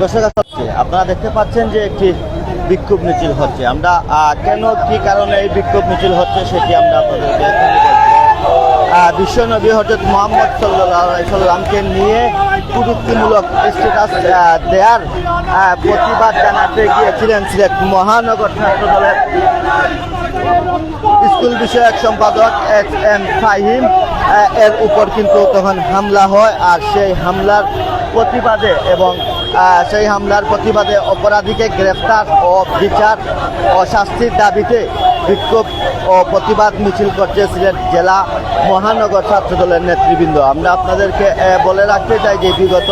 দর্শক হচ্ছে আপনারা দেখতে পাচ্ছেন যে একটি বিক্ষোভ মিছিল হচ্ছে। আমরা কেন কি কারণে এই বিক্ষোভ মিছিল হচ্ছে সেটি আমরা আপনাদেরকে। আহ, বিশ্বনবী হজরত মোহাম্মদ সাল্লামকে নিয়ে কুরুক্তিমূলক স্ট্যাটাস দেওয়ার আহ, প্রতিবাদ জানাতে গিয়েছিলেন সিলেট মহানগর ছাত্র দলের স্কুল বিষয়ক সম্পাদক এস এম ফাহিম। এর উপর কিন্তু তখন হামলা হয় আর সেই হামলার প্রতিবাদে এবং সেই হামলার প্রতিবাদে অপরাধীকে গ্রেফতার ও বিচার ও শাস্তির দাবিতে বিক্ষোভ ও প্রতিবাদ মিছিল করছে সিলেট জেলা মহানগর ছাত্র দলের নেতৃবৃন্দ। আমরা আপনাদেরকে বলে রাখতে চাই যে বিগত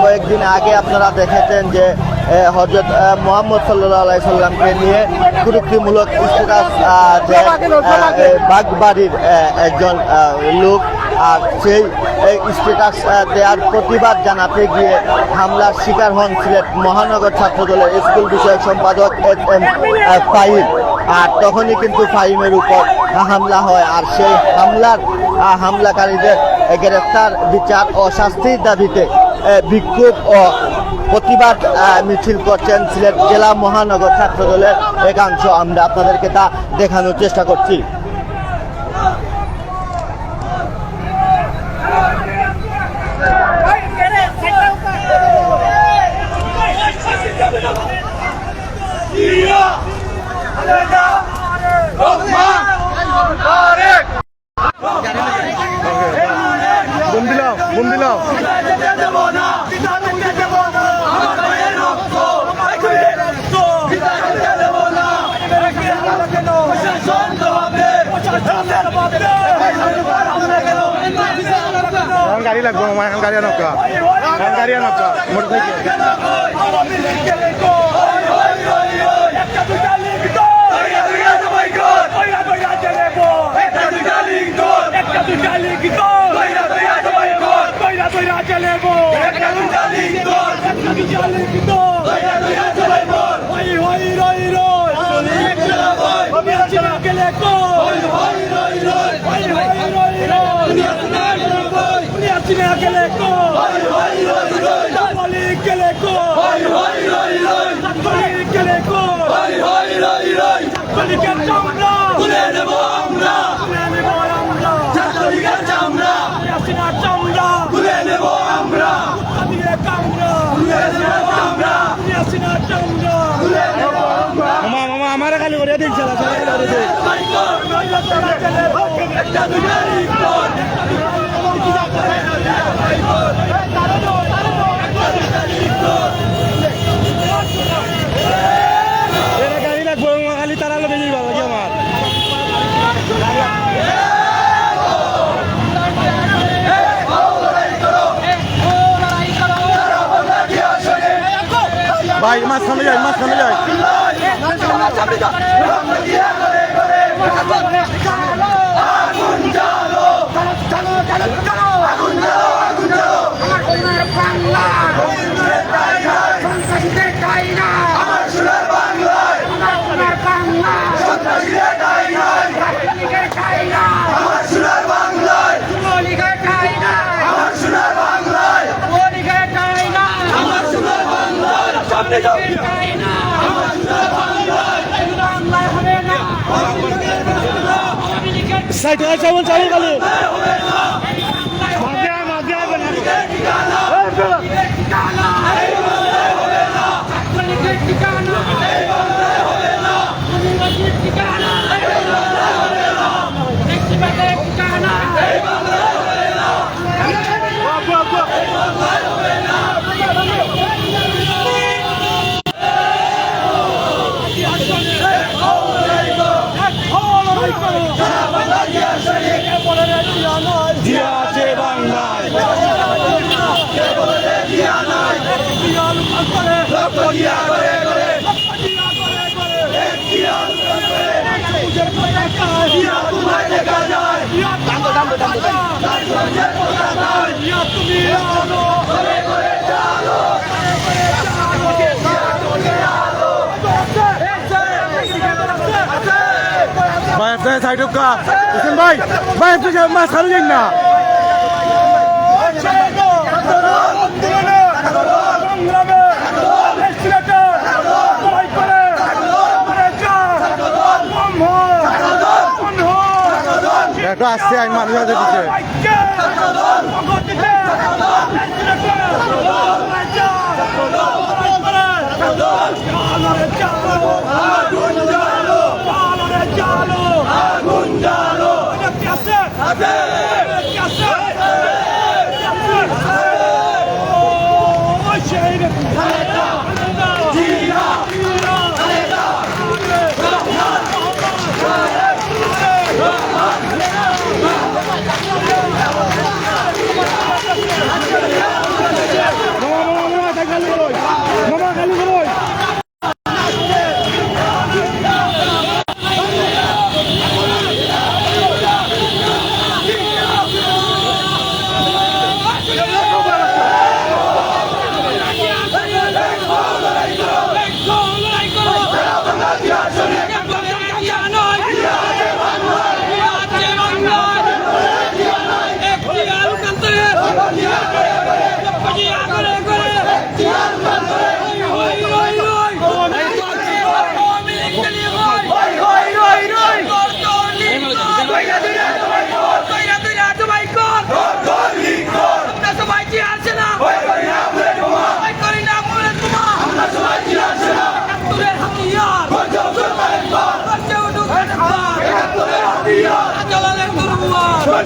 কয়েকদিন আগে আপনারা দেখেছেন যে হজরত মোহাম্মদ সাল্লাহ সাল্লামকে নিয়ে কুরুক্তিমূলক স্ট্যাটাস বাগবাড়ির একজন লোক। আর সেই স্টেটাস দেওয়ার প্রতিবাদ জানাতে গিয়ে হামলার শিকার হন সিলেট মহানগর ছাত্র দলের স্কুল বিষয়ক সম্পাদক এস এম ফাহিম। আর তখনই কিন্তু ফাহিমের উপর হামলা হয়। আর সেই হামলার হামলাকারীদের গ্রেফতার, বিচার ও শাস্তির দাবিতে বিক্ষোভ ও প্রতিবাদ মিছিল করছেন সিলেট জেলা মহানগর ছাত্র দলের একাংশ। আমরা আপনাদেরকে তা দেখানোর চেষ্টা করছি। লাগবো আমার গাড়ি এখন গাড়ি আনকা মোটরসাইকেল তুলে নেব আমরা ছাত্রলীগের চামড়া তুলে নেব আমরা তুলে নেব আমরা মামা মামা আমার খালি করে দিন রিপোর্ট এরা গাড়ি লাগবো তারা বেশি ভালো কি আমার? ভাই আমার সোনার বাংলায় সন্ত্রাসীরা ঠাই নাই আমার সোনার বাংলায় আমার সোনার বাংলায় আমার সোনার বাংলায় সামনে যাও সাইড হয় চাবল চাবল খালি। মাঝে ষাট টাকা হোসেন ভাই ভাই একটু মাছ ছাড়ে যান না। একটু আসছে মানুষ জ্বালো আগুন জ্বালো।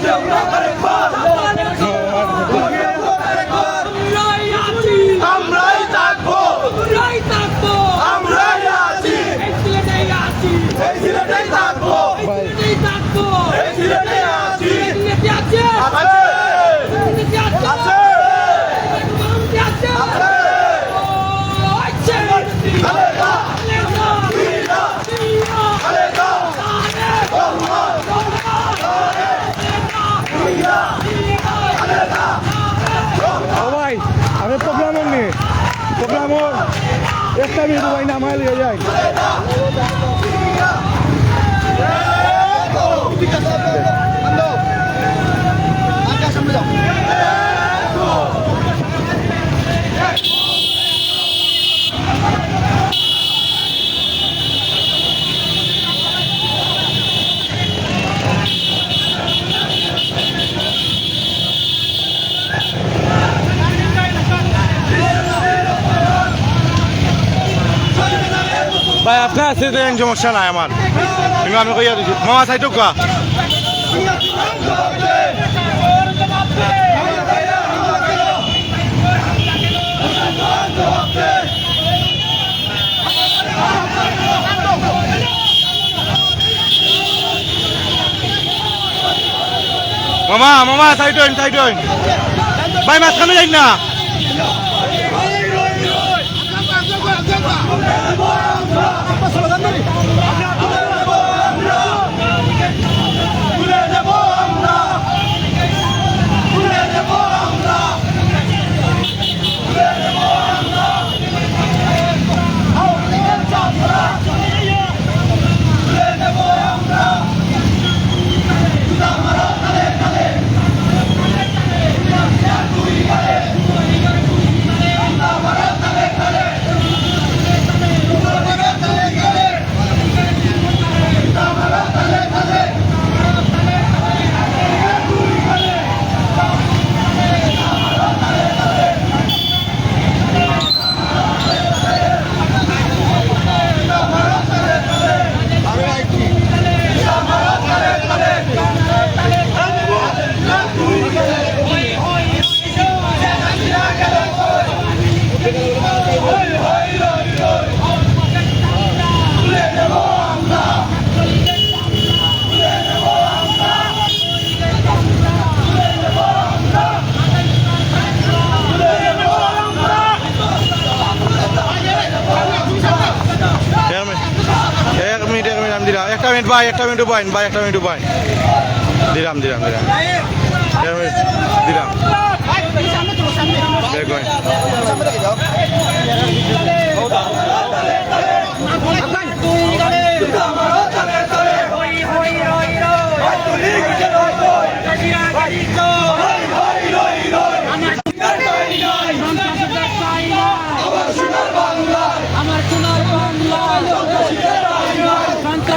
আমরা Ya está viendo vaina mal y allá. ভাই, আপনার আছে সমস্যা নাই আমার। কিন্তু আমি কইয়া দিছি। মামা চাইতো কোয়া মামা মামা সাইড সাইড ভাই, মাঝখানে যাই না। দিলাম, একটা মিনিট ভাই, একটা মিনিট বাইন ভাই, একটা মিনিট বাইন দিলাম দিলাম দিলাম। দিলাম দেখবেন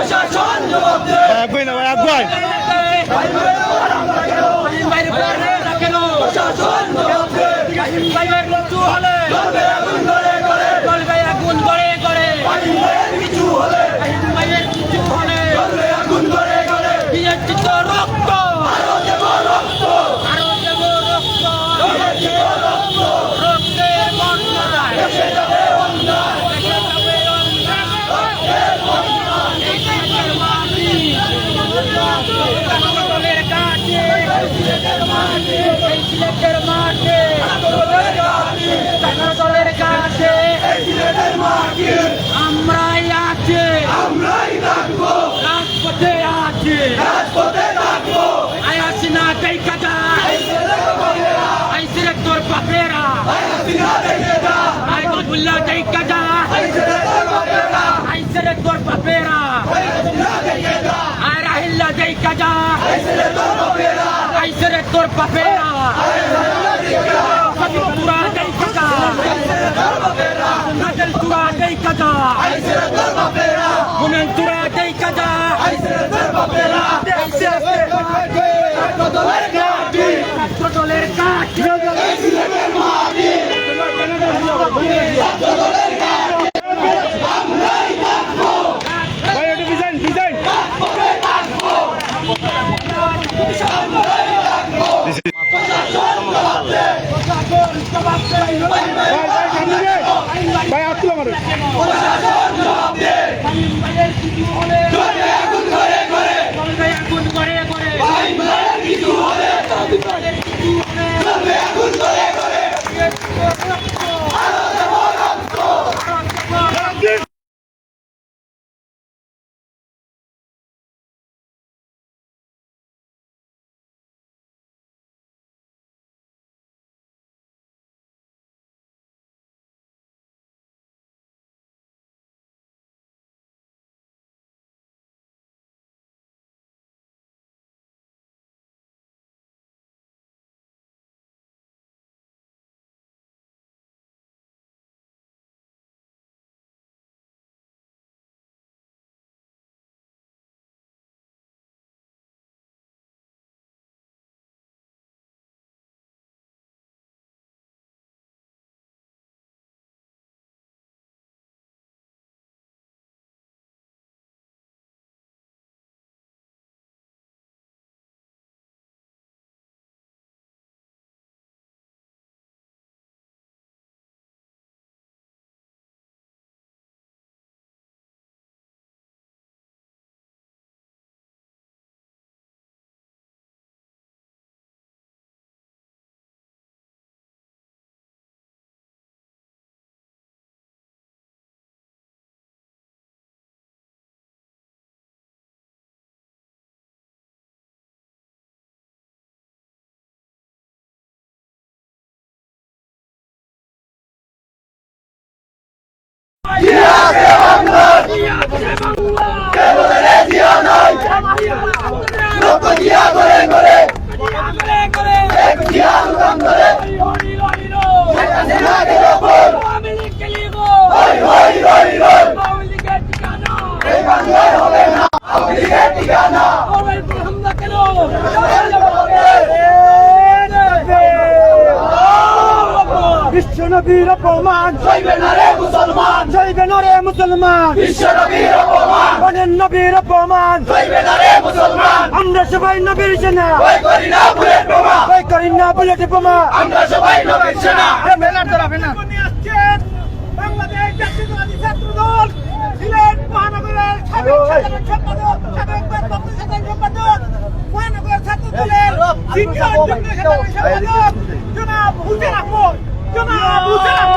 হামলা কেন আগুই না ভাই আগুই আইন বাইরে পর হামলা কেন মৃত্যু হলে চলবে আগুন গড়ে গড়ে আইন বাইরে মৃত্যু হলে বিএনপি তো রক্ত আরও দেব রক্ত রক্তে বন্যায় দেশে যাবে অন্যায় এই দেশের মাটি দলের কাছে এই সিলেটের মাঠে দলের কাছে আমরাই আছি রাজপথে আছি আয়াসি না দেখা যায় আই সিলেট তোর বাপেরা আই গজবুল্লাহ দেখা যায় আই সিলেট তোর বাপেরা আই রাহিল্লা দেখা যায় আই সিলেট তোর বাপেরা সবই পুরা দেখা যায় নাজল তুরা দেখা যায় মুনেন তুরা দেখা যায় আই সিলেট ছাত্র দলের কাঠি। ভাই বিশ্ব নবীর অপমান। জৈবে নারে মুসলমান। জৈবে নরে মুসলমান। বিশ্ব নবীর অপমান। বনের নবীর অপমান। জৈবে নারে মুসলমান। আমরা সবাই নবীর সেনা। ভয় করি না বুলেট বোমা। ভয় করি না বুলেট বোমা। আমরা সবাই নবীর সেনা। বাংলাদেশ জাতীয়তাবাদী ছাত্র দল সিলেট মহানগরের সাবেক সাধারণ সম্পাদক সাবেক ভারপ্রাপ্ত সাধারণ সম্পাদক মহানগর ছাত্র দলের সিনিয়র যুগ্ম সাধারণ সম্পাদক জনাব হুসেন আহমদ। জনাব হুসেন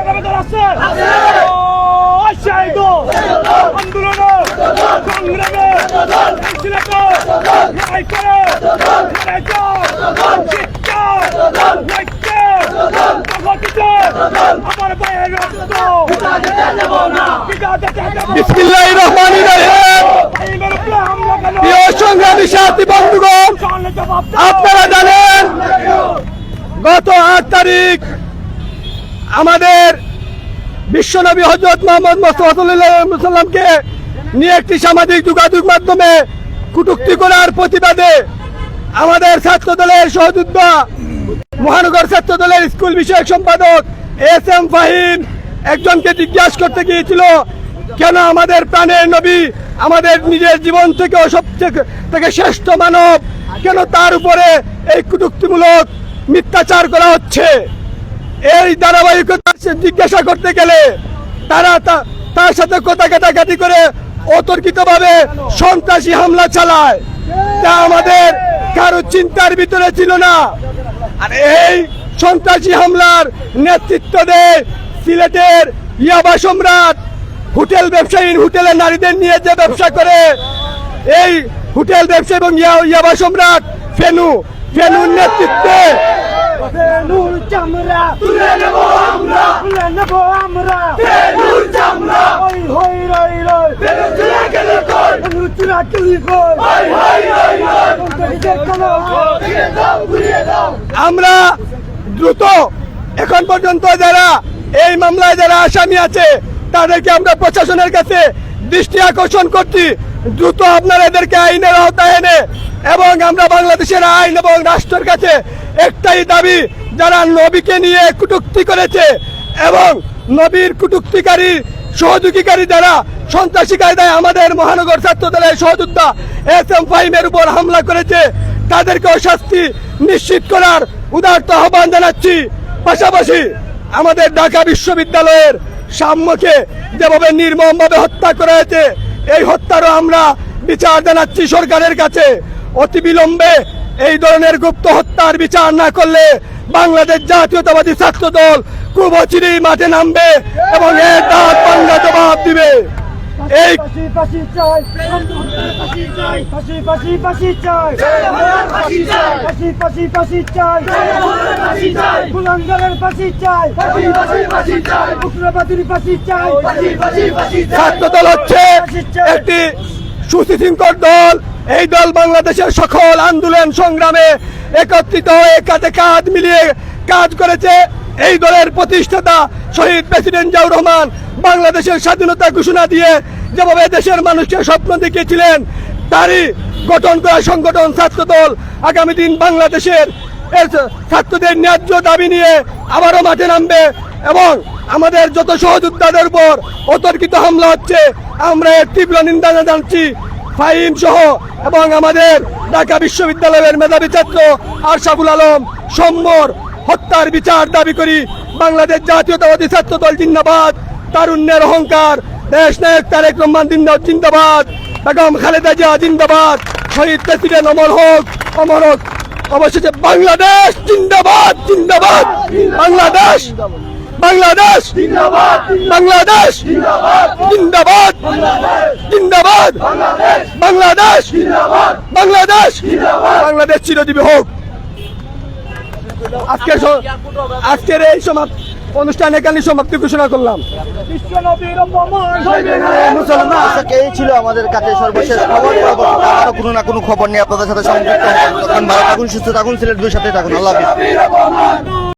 আহমদ আন্দোলন সংগ্রামে মিলে আপনারা জানেন গত আট তারিখ আমাদের বিশ্বনবী হজরত মোহাম্মদ মোসাল্লামকে নিয়ে একটি সামাজিক যোগাযোগ মাধ্যমে কুটুক্তি করার প্রতিবাদে আমাদের ছাত্র দলের সহযোদ্ধা মহানগর ছাত্র দলের স্কুল বিষয়ক সম্পাদক এস এম ফাহিম একজনকে জিজ্ঞাসা করতে গিয়েছিল, কেন আমাদের প্রাণের নবী আমাদের নিজের জীবন থেকে সবচেয়ে থেকে শ্রেষ্ঠ মানব, কেন তার উপরে এই কুটুক্তিমূলক মিথ্যাচার করা হচ্ছে? এই ধারাবাহিকতা জিজ্ঞাসা করতে গেলে তারা তার সাথে কথা কাটাকাটি করে অতর্কিতভাবে সন্ত্রাসী হামলা চালায়। তা আমাদের কারও চিন্তার ভিতরে ছিল না। আর এই সন্ত্রাসী হামলার নেতৃত্ব দেয় সিলেটের ইয়াবা সম্রাট। হোটেল ব্যবসায়ী হোটেলে নারীদের নিয়ে যে ব্যবসা করে, এই হোটেল ব্যবসা এবং ইয়াবা সম্রাট ফেনু ফেনুর নেতৃত্বে চামড়া। তুলে নেব আমরা। তুলে নেব আমরা। ফেলুর চামড়া। হই হই রই রই। গেলে কই? চুরা চুরি কই? হাই হাই ঘুরিয়ে দাও। আমরা দ্রুত এখন পর্যন্ত যারা এই মামলায় যারা আসামি আছে তাদেরকে আমরা প্রশাসনের কাছে দৃষ্টি আকর্ষণ করছি। দ্রুত আপনারা এদেরকে আইনের আওতায় এনে এবং আমরা বাংলাদেশের আইন এবং রাষ্ট্রের কাছে একটাই দাবি, যারা নবীকে নিয়ে কটূক্তি করেছে এবং নবীর কটূক্তিকারী, সহযোগীকারী যারা সন্ত্রাসী কায়দায় আমাদের মহানগর ছাত্র দলের সহযোদ্ধা এস এম ফাইমের উপর হামলা করেছে তাদেরকেও শাস্তি নিশ্চিত করার উদার্ত আহ্বান জানাচ্ছি। পাশাপাশি আমাদের ঢাকা বিশ্ববিদ্যালয়ের সাম্যকে যেভাবে নির্মমভাবে হত্যা করা হয়েছে, এই হত্যারও আমরা বিচার জানাচ্ছি সরকারের কাছে। অতি বিলম্বে এই ধরনের গুপ্ত হত্যার বিচার না করলে বাংলাদেশ জাতীয়তাবাদী ছাত্র দল খুব অচিরেই মাঠে নামবে এবং এর দাঁত বাংলা জবাব দিবে। এই ছাত্র দল হচ্ছে একটি সুশৃঙ্খল দল। এই দল বাংলাদেশের সকল আন্দোলন সংগ্রামে একত্রিত হয়ে কাঁধে কাঁধ মিলিয়ে কাজ করেছে। এই দলের প্রতিষ্ঠাতা শহীদ প্রেসিডেন্ট জিয়াউর রহমান বাংলাদেশের স্বাধীনতা ঘোষণা দিয়ে যেভাবে দেশের মানুষকে স্বপ্ন দেখিয়েছিলেন, তারই গঠন করা সংগঠন ছাত্র দল আগামী দিন বাংলাদেশের ছাত্রদের ন্যায্য দাবি নিয়ে আবারও মাঠে নামবে এবং আমাদের যত সহযোদ্ধাদের উপর অতর্কিত হামলা হচ্ছে, আমরা এর তীব্র নিন্দা জানাচ্ছি। ফাহিম সহ এবং আমাদের ঢাকা বিশ্ববিদ্যালয়ের মেধাবী ছাত্র আরশাফুল আলম সম্মর হত্যার বিচার দাবি করি। বাংলাদেশ জাতীয়তাবাদী ছাত্র দল জিন্দাবাদ, তারুণ্যের অহংকার, দেশ নায়ক তারেক রহমান জিন্দাবাদ। বেগম খালেদা জিয়া জিন্দাবাদ, শহীদ প্রেসিডেন্ট অমর হোক অমর হোক। অবশেষে বাংলাদেশ জিন্দাবাদ জিন্দাবাদ। বাংলাদেশ বাংলাদেশ! বাংলাদেশ! জিন্দাবাদ! জিন্দাবাদ! বাংলাদেশ! বাংলাদেশ! বাংলাদেশ! চিরজীবী হোক! আজকে আজকের এই সমাপ্ত অনুষ্ঠান এখানে সমাপ্তি ঘোষণা করলাম? এই ছিল আমাদের কাছে সর্বশেষ খবর। আরও কোনো না কোনো খবর নিয়ে আপনাদের সাথে সংযুক্ত তখন ভালো থাকুন সুস্থ থাকুন সিলেট দুই সাথে থাকুন। আল্লাহ হাফিজ।